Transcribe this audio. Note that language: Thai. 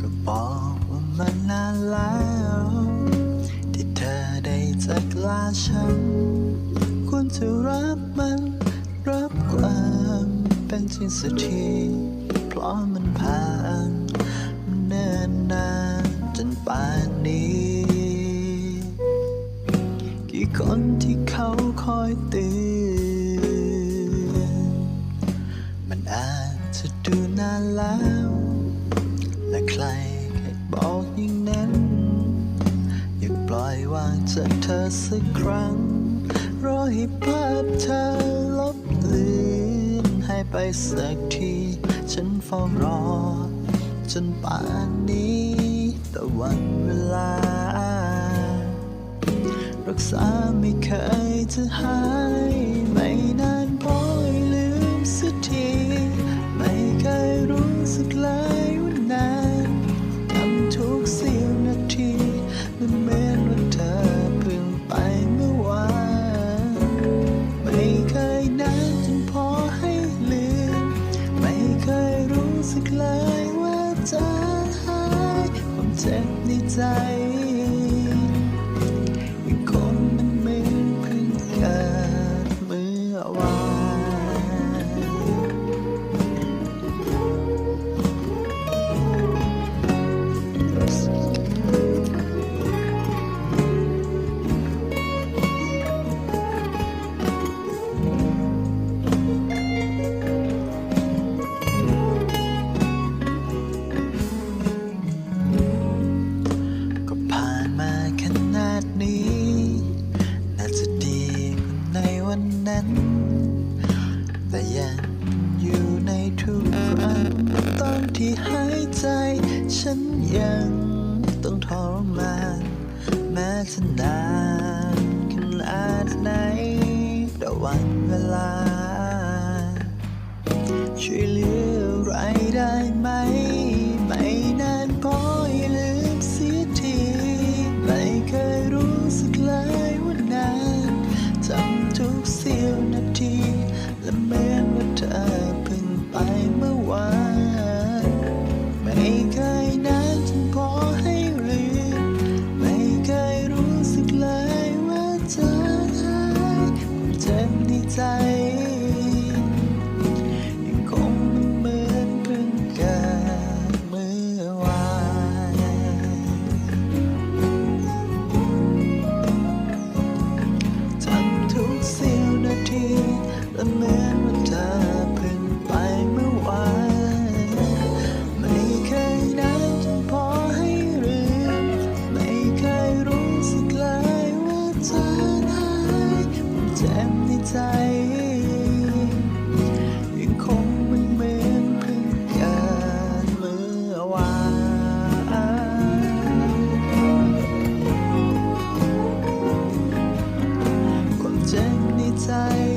ก็บอกว่ามันนานแล้ว ที่เธอได้จากลาฉัน ควรจะรับมัน รับความเป็นจริงสักที เพราะมันผ่านมันเนิ่นนานจนป่านนี้ กี่คนที่เขาคอยเตือน อาจะดูนานแล้ว และใครแค่บอกอย่างนั้น อย่าปล่อยวางจากเธอสักครั้ง รอให้ภาพเธอลบเลือนให้ไปสักที ฉันเฝ้ารอ จนป่านนี้แต่วันเวลา รักษาไม่เคยจะหาย คว ที่หายใจ ฉันยังต้องทรมาน แม้จะนานขนาดไหนระวันเวลาช่วยเหลือ 在